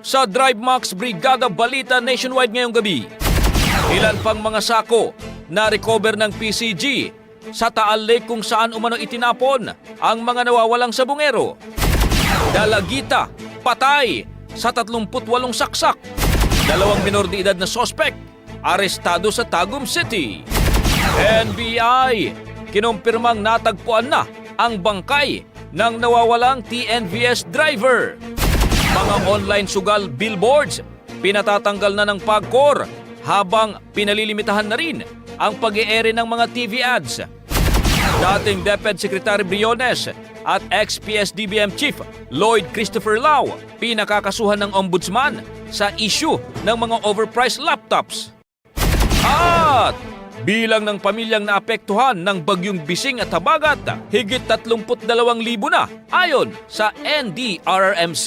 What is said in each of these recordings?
Sa Drive Max Brigada Balita Nationwide ngayong gabi. Ilan pang mga sako na recover ng PCG sa Taal Lake kung saan umano itinapon ang mga nawawalang sabungero. Dalagita, patay sa 38 saksak. Dalawang minor de edad na sospek, arestado sa Tagum City. NBI, kinumpirmang natagpuan na ang bangkay ng nawawalang TNVS driver. Mga online sugal billboards, pinatatanggal na ng PAGCOR habang pinalilimitahan na rin ang pag ere ng mga TV ads. Dating DepEd Secretary Briones at ex-PSDBM Chief Lloyd Christopher Lau pinakakasuhan ng Ombudsman sa issue ng mga overpriced laptops. At bilang ng pamilyang naapektuhan ng bagyong bising at habagat, higit 32,000 na ayon sa NDRRMC.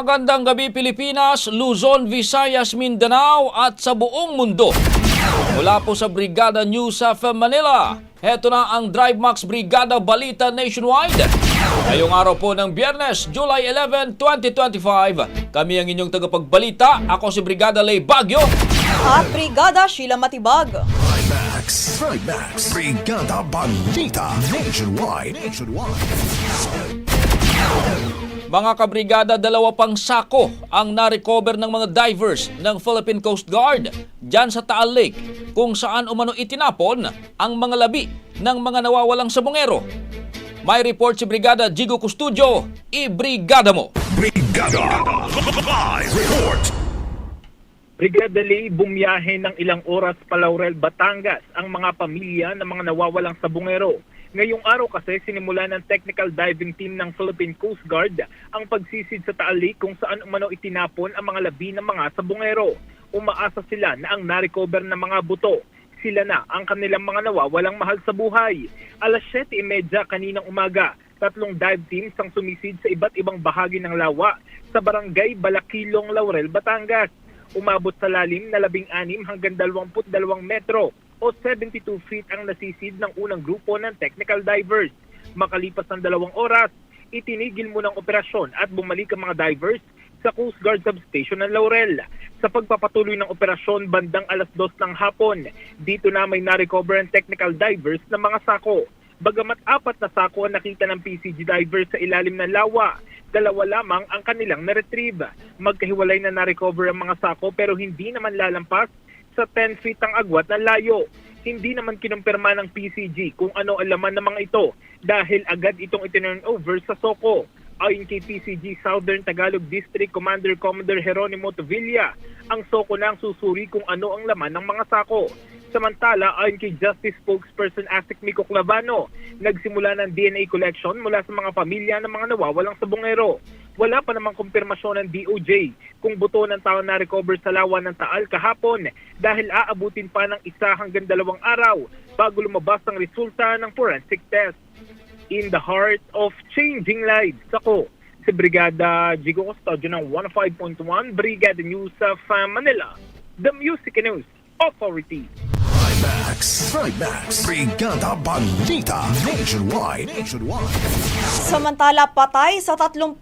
Magandang gabi Pilipinas, Luzon, Visayas, Mindanao at sa buong mundo. Mula po sa Brigada News of Manila, heto na ang Drive Max Brigada Balita Nationwide. Ngayong araw po ng Biyernes, July 11, 2025, kami ang inyong tagapagbalita. Ako si Brigada Lay Bagyo. At Brigada Sheila Matibag. Thrive Max. Thrive Max. Brigada Balita Nationwide. Nationwide. Mga kabrigada, dalawa pang sako ang na-recover ng mga divers ng Philippine Coast Guard dyan sa Taal Lake kung saan umano itinapon ang mga labi ng mga nawawalang sabongero. May report si Brigada Jigo Custudio, i-brigada mo! Brigada. Live report. Brigada Lee, bumiyahe ng ilang oras pa Laurel, Batangas ang mga pamilya ng mga nawawalang sabungero. Ngayong araw kasi sinimula ng technical diving team ng Philippine Coast Guard ang pagsisid sa Taal Lake kung saan umano itinapon ang mga labi ng mga sabungero. Umaasa sila na ang narecover ng mga buto sila na ang kanilang mga nawawalang mahal sa buhay. Alas 7.30 kaninang umaga, tatlong dive teams ang sumisid sa iba't ibang bahagi ng lawa sa barangay Balakilong, Laurel, Batangas. Umabot sa lalim na 16 hanggang 22 metro o 72 feet ang nasisid ng unang grupo ng technical divers. Makalipas ng dalawang oras, itinigil mo ng operasyon at bumalik ang mga divers sa Coast Guard Substation ng Laurel. Sa pagpapatuloy ng operasyon bandang alas 2 ng hapon, dito na may na-recover ang technical divers ng mga sako. Bagamat apat na sako ang nakita ng PCG divers sa ilalim ng lawa, dalawa lamang ang kanilang na-retrieve. Magkahiwalay na na-recover ang mga sako pero hindi naman lalampas sa 10 feet ang agwat na layo. Hindi naman kinumpirma ng PCG kung ano ang laman ng mga ito dahil agad itong itinurn over sa Soko. Ayon kay PCG Southern Tagalog District Commander Commodore Jeronimo Tavilla, ang Soko na ang susuri kung ano ang laman ng mga sako. Samantala, ayon kay Justice Spokesperson Asik Miko Clavano, nagsimula ng DNA collection mula sa mga pamilya ng mga nawawalang sabongero. Wala pa namang kumpirmasyon ng DOJ kung buto ng tao na recover sa lawa ng Taal kahapon dahil aabutin pa ng isa hanggang dalawang araw bago lumabas ang resulta ng forensic test. In the heart of changing lives, ako si Brigada Jigo Custodio ng 105.1 Brigada News of Manila, the Music News Authority. Max, Max, Brigada Balita Nationwide. Nationwide. Samantala, patay sa 38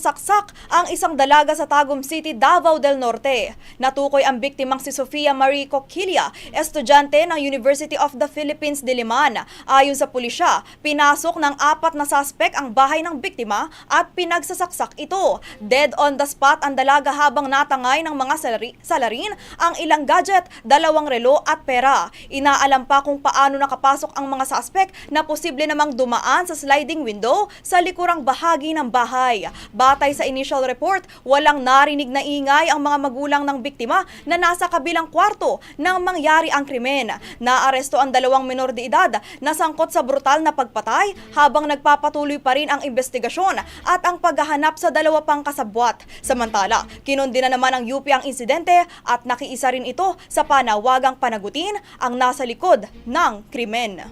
saksak ang isang dalaga sa Tagum City, Davao del Norte. Natukoy ang biktimang si Sofia Marie Coquilia, estudyante ng University of the Philippines, Diliman. Ayon sa pulisya, pinasok ng apat na suspect ang bahay ng biktima at pinagsasaksak ito. Dead on the spot ang dalaga habang natangay ng mga salari- salarin ang ilang gadget, dalawang relo at pera. Inaalam pa kung paano nakapasok ang mga suspect na posible namang dumaan sa sliding window sa likurang bahagi ng bahay. Batay sa initial report, walang narinig na ingay ang mga magulang ng biktima na nasa kabilang kwarto nang mangyari ang krimen. Naaresto ang dalawang menor de edad na sangkot sa brutal na pagpatay habang nagpapatuloy pa rin ang investigasyon at ang paghahanap sa dalawa pang kasabwat. Samantala, kinundina naman ng UP ang insidente at nakiisa rin ito sa panawagang panagutin ang nasa likod ng krimen.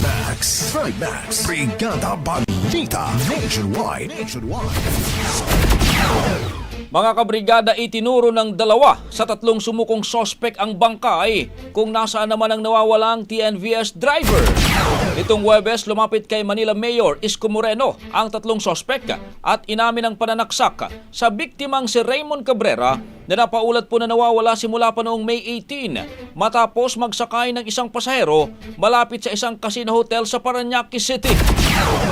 Max, Max, Brigada Balita Nationwide. Nationwide. Mga kabrigada itinuro ng dalawa sa tatlong sumukong sospek ang bangkay kung nasaan naman ang nawawalang TNVS driver. Itong Webes lumapit kay Manila Mayor Isko Moreno ang tatlong sospek at inamin ang pananaksak sa biktimang si Raymond Cabrera na napaulat po na nawawala simula pa noong May 18 matapos magsakay ng isang pasahero malapit sa isang casino hotel sa Paranaque City.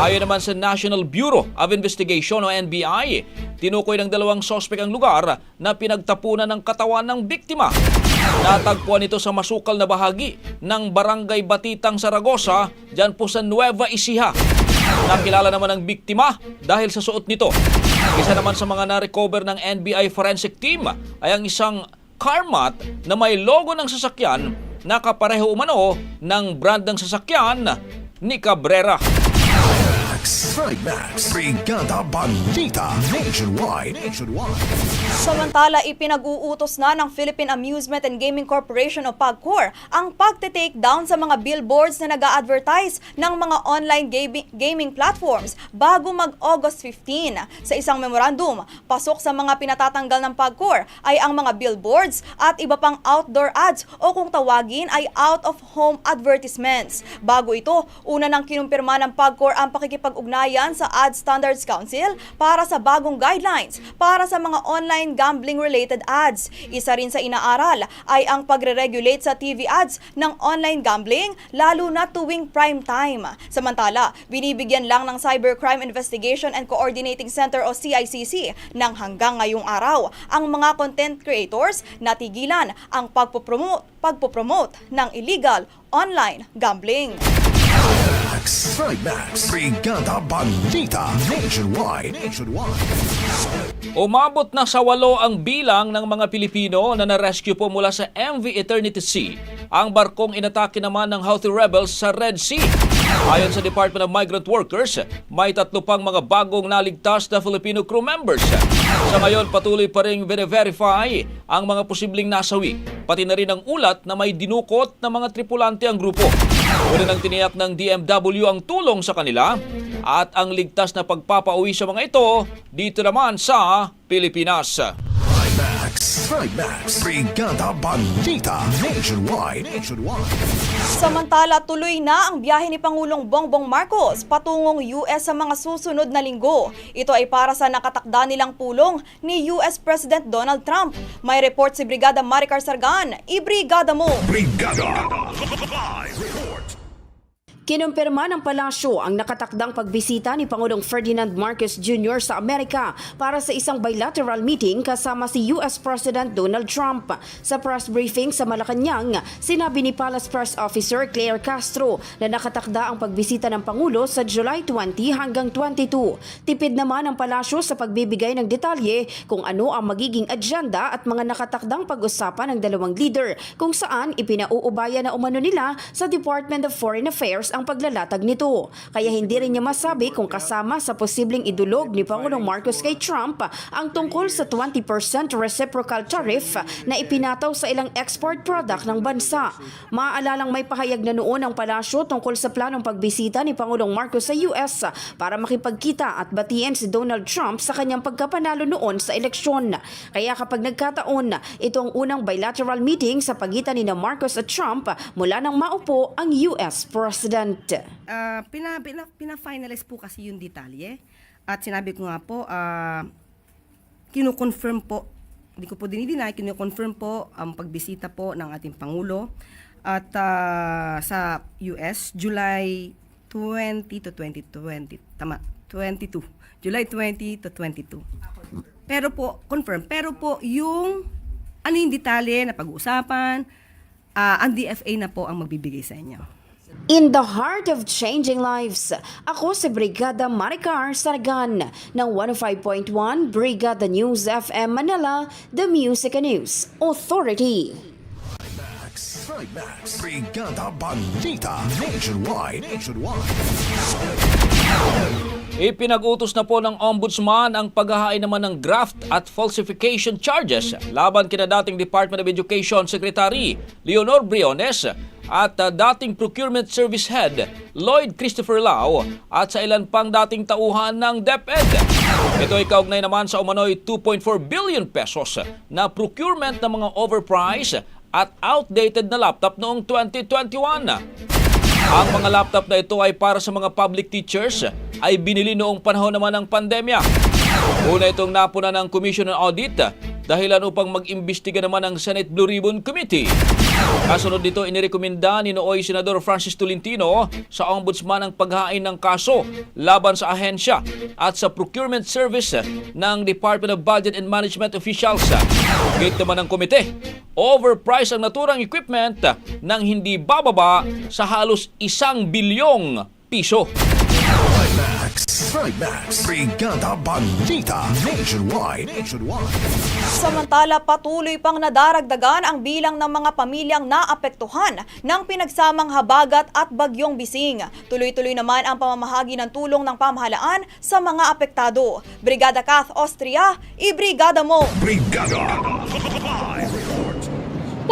Ayon naman sa National Bureau of Investigation o NBI, tinukoy ng dalawang sospek ang lugar na pinagtapunan ng katawan ng biktima. Natagpuan ito sa masukal na bahagi ng Barangay Batitang Saragosa, dyan po sa Nueva Ecija. Nakilala naman ang biktima dahil sa suot nito. Isa naman sa mga na-recover ng NBI forensic team ay ang isang car mat na may logo ng sasakyan na kapareho umano ng brand ng sasakyan ni Cabrera. Max, Max, Brigada Balita Nationwide. Nationwide. Samantala, ipinag-uutos na ng Philippine Amusement and Gaming Corporation o PAGCOR ang pagte-take down sa mga billboards na nag advertise ng mga online gaming platforms bago mag-August 15. Sa isang memorandum, pasok sa mga pinatatanggal ng PAGCOR ay ang mga billboards at iba pang outdoor ads o kung tawagin ay out-of-home advertisements. Bago ito, una nang kinumpirma ng PAGCOR ang pakikipag-ugnayan sa Ad Standards Council para sa bagong guidelines para sa mga online gambling-related ads. Isa rin sa inaaral ay ang pagre-regulate sa TV ads ng online gambling lalo na tuwing prime time. Samantala, binibigyan lang ng Cybercrime Investigation and Coordinating Center o CICC ng hanggang ngayong araw ang mga content creators na tigilan ang pagpopromote, pagpopromote ng illegal online gambling. Max. Trimax. Brigada Balita. Nationwide. Nationwide. Umabot na sa walo ang bilang ng mga Pilipino na na-rescue po mula sa MV Eternity Sea. Ang barkong inatake naman ng Houthi rebels sa Red Sea. Ayon sa Department of Migrant Workers, may tatlo pang mga bagong naligtas na Filipino crew members. Sa ngayon, patuloy pa rin verify ang mga posibleng nasawi, pati na rin ang ulat na may dinukot na mga tripulante ang grupo. Una nang tiniyak ng DMW ang tulong sa kanila at ang ligtas na pagpapauwi sa mga ito dito naman sa Pilipinas. Trimax. Brigada Balita. Nationwide. Nationwide. Samantala, tuloy na ang biyahe ni Pangulong Bongbong Marcos patungong US sa mga susunod na linggo. Ito ay para sa nakatakda nilang pulong ni US President Donald Trump. May report si Brigada Maricar Sargan. Ibrigada mo! Brigada. Live. Kinumpirma ng palasyo ang nakatakdang pagbisita ni Pangulong Ferdinand Marcos Jr. sa Amerika para sa isang bilateral meeting kasama si US President Donald Trump. Sa press briefing sa Malacanang, sinabi ni Palace Press Officer Claire Castro na nakatakda ang pagbisita ng Pangulo sa July 20 hanggang 22. Tipid naman ang palasyo sa pagbibigay ng detalye kung ano ang magiging agenda at mga nakatakdang pag-usapan ng dalawang leader kung saan ipinauubaya na umano nila sa Department of Foreign Affairs ang paglalatag nito. Kaya hindi rin niya masabi kung kasama sa posibleng idulog ni Pangulong Marcos kay Trump ang tungkol sa 20% reciprocal tariff na ipinataw sa ilang export product ng bansa. Maaalalang may pahayag na noon ang palasyo tungkol sa planong pagbisita ni Pangulong Marcos sa US para makipagkita at batiin si Donald Trump sa kanyang pagkapanalo noon sa eleksyon. Kaya kapag nagkataon, ito ang unang bilateral meeting sa pagitan ni na Marcos at Trump mula nang maupo ang US President. Ah, pina, pina, pina-finalize po kasi yung detalye. At sinabi ko nga po, ah, kinukonfirm po, hindi ko po dinidinay, kinukonfirm po ang pagbisita po ng ating Pangulo at ah, sa US, July 20 to 2020. Tama, 22. July 20 to 22. Pero po, confirm, pero po yung ano yung detalye na pag-uusapan, ah, ang DFA na po ang magbibigay sa inyo. In the heart of changing lives, ako si Brigada Maricar Saragan ng 105.1 Brigada News FM Manila, The Music and News Authority. Max. Trimax. Brigada Balita. Nationwide. Nationwide. Ipinag-utos na po ng Ombudsman ang paghahain naman ng graft at falsification charges laban kina dating Department of Education Secretary Leonor Briones at uh, dating Procurement Service Head Lloyd Christopher Lau at sa ilan pang dating tauhan ng DepEd. Ito ay kaugnay naman sa umano'y 2.4 billion pesos na procurement ng mga overpriced at outdated na laptop noong 2021. Ang mga laptop na ito ay para sa mga public teachers ay binili noong panahon naman ng pandemya. Una itong napuna ng Commission on Audit dahilan upang mag-imbestiga naman ang Senate Blue Ribbon Committee. Kasunod dito, inirekomenda ni Nooy Senador Francis Tolentino sa Ombudsman ang paghain ng kaso laban sa ahensya at sa procurement service ng Department of Budget and Management officials. Gate naman ng komite, overpriced ang naturang equipment nang hindi bababa sa halos isang bilyong piso. Trimax. Brigada Balita. Nationwide. Nationwide. Samantala, patuloy pang nadaragdagan ang bilang ng mga pamilyang naapektuhan ng pinagsamang habagat at bagyong bising. Tuloy-tuloy naman ang pamamahagi ng tulong ng pamahalaan sa mga apektado. Brigada Kath Austria, ibrigada mo! Brigada.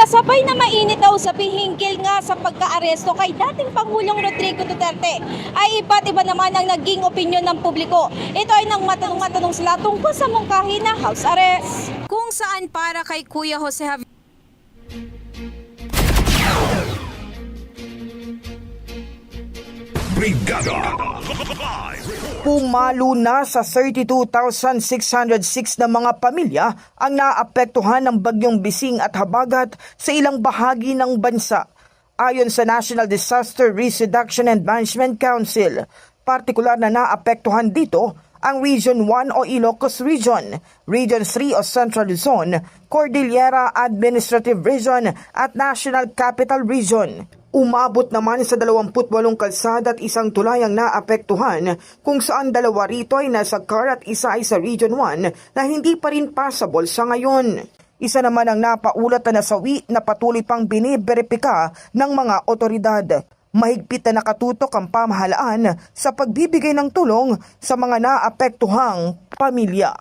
Kasabay na mainit na usaping hinggil nga sa pagkaaresto kay dating Pangulong Rodrigo Duterte ay iba't iba naman ang naging opinyon ng publiko. Ito ay nang matanong-matanong sila tungkol sa mungkahi na house arrest. Kung saan para kay Kuya Jose Javier Brigada. Pumalo na sa 32,606 na mga pamilya ang naapektuhan ng bagyong bising at habagat sa ilang bahagi ng bansa. Ayon sa National Disaster Risk Reduction and Management Council, partikular na naapektuhan dito ang Region 1 o Ilocos Region, Region 3 o Central Luzon, Cordillera Administrative Region at National Capital Region. Umabot naman sa 28 kalsada at isang tulay ang naapektuhan kung saan dalawa rito ay nasa car at isa ay sa Region 1 na hindi pa rin passable sa ngayon. Isa naman ang napaulat na nasawi na patuloy pang biniberipika ng mga otoridad. Mahigpit na nakatutok ang pamahalaan sa pagbibigay ng tulong sa mga naapektuhang pamilya.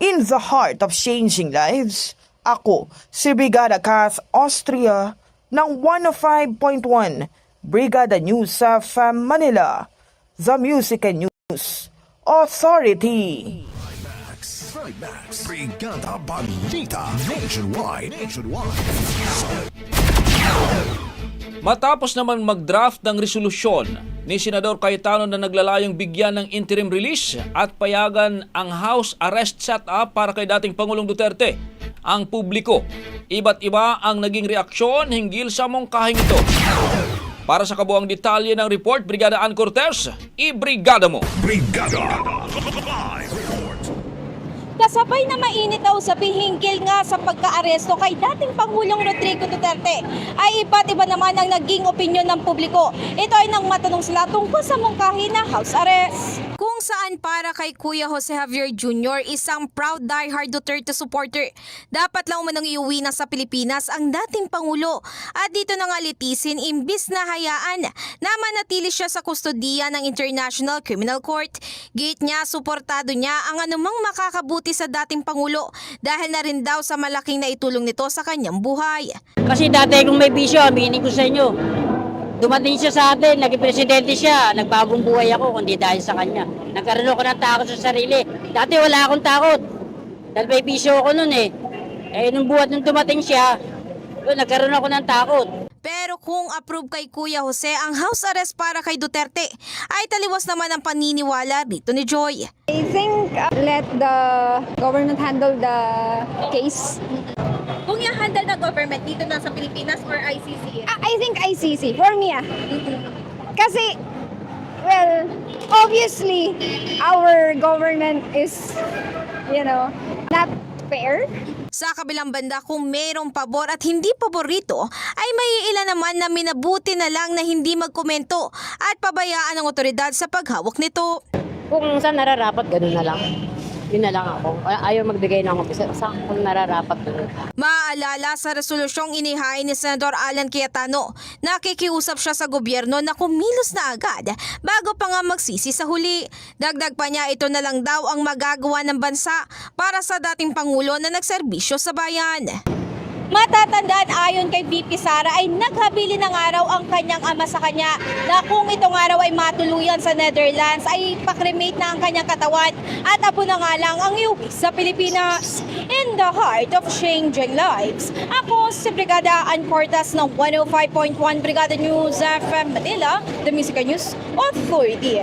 In the heart of changing lives, ako, si Brigada Kath Austria ng 105.1 Brigada News sa Manila, The Music and News Authority. Trimax. Brigada Balita. Nationwide. Nationwide. Matapos naman mag-draft ng resolusyon ni Senador Cayetano na naglalayong bigyan ng interim release at payagan ang house arrest setup para kay dating Pangulong Duterte, ang publiko. Iba't iba ang naging reaksyon hinggil sa mongkahing ito. Para sa kabuang detalye ng report, Brigada Ann Cortez, i-brigada mo! Brigada. Kasabay na mainit daw sa hinggil nga sa pagkaaresto kay dating Pangulong Rodrigo Duterte ay iba't iba naman ang naging opinyon ng publiko. Ito ay nang matanong sila tungkol sa mungkahi na house arrest. Kung saan para kay Kuya Jose Javier Jr. isang proud diehard Duterte supporter, dapat lang umanong iuwi na sa Pilipinas ang dating Pangulo at dito na nga litisin imbis na hayaan na manatili siya sa kustodiya ng International Criminal Court. Gate niya, suportado niya ang anumang makakabuti sa dating Pangulo dahil na rin daw sa malaking naitulong nito sa kanyang buhay. Kasi dati kung may bisyo, aminin ko sa inyo, dumating siya sa atin, naging presidente siya, nagbagong buhay ako kundi dahil sa kanya. Nagkaroon ako ng takot sa sarili. Dati wala akong takot. Dahil may bisyo ako nun eh. Eh, nung buhat nung dumating siya, yun, nagkaroon ako ng takot. Pero kung approve kay Kuya Jose ang house arrest para kay Duterte, ay taliwas naman ang paniniwala dito ni Joy. I think let the government handle the case. Kung i-handle ng government dito na sa Pilipinas or ICC? I, I think ICC, for me ah. Kasi, well, obviously, our government is, you know, not fair. Sa kabilang banda, kung mayroong pabor at hindi paborito, ay may ilan naman na minabuti na lang na hindi magkomento at pabayaan ng otoridad sa paghawak nito. Kung saan nararapat, ganun na lang. Yun na lang ako. Ay- Ayaw magbigay ng officer. Saan kung nararapat ganun. Maaalala sa resolusyong inihain ni Senador Alan Cayetano, nakikiusap siya sa gobyerno na kumilos na agad bago pa nga magsisi sa huli. Dagdag pa niya ito na lang daw ang magagawa ng bansa para sa dating Pangulo na nagserbisyo sa bayan. Matatandaan ayon kay VP Sara ay naghabili ng araw ang kanyang ama sa kanya na kung itong araw ay matuluyan sa Netherlands ay pakremate na ang kanyang katawan at apo na nga lang ang iuwi sa Pilipinas. In the heart of changing lives, ako si Brigada Ann Cortas ng 105.1 Brigada News FM Manila, The Music News Authority.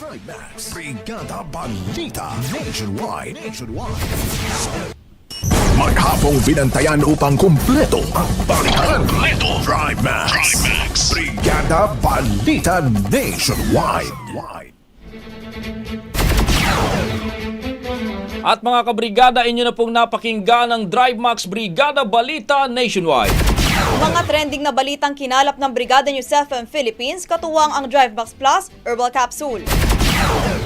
Trimax. Brigada Balita. Nationwide. Nationwide. Maghapong binantayan upang kumpleto ang balikan. Kumpleto. Trimax. Trimax. Brigada Balita Nationwide. At mga kabrigada, inyo na pong napakinggan ang Drive Max Brigada Balita Nationwide. Mga trending na balitang kinalap ng Brigada News FM Philippines, katuwang ang Drive Box Plus Herbal Capsule.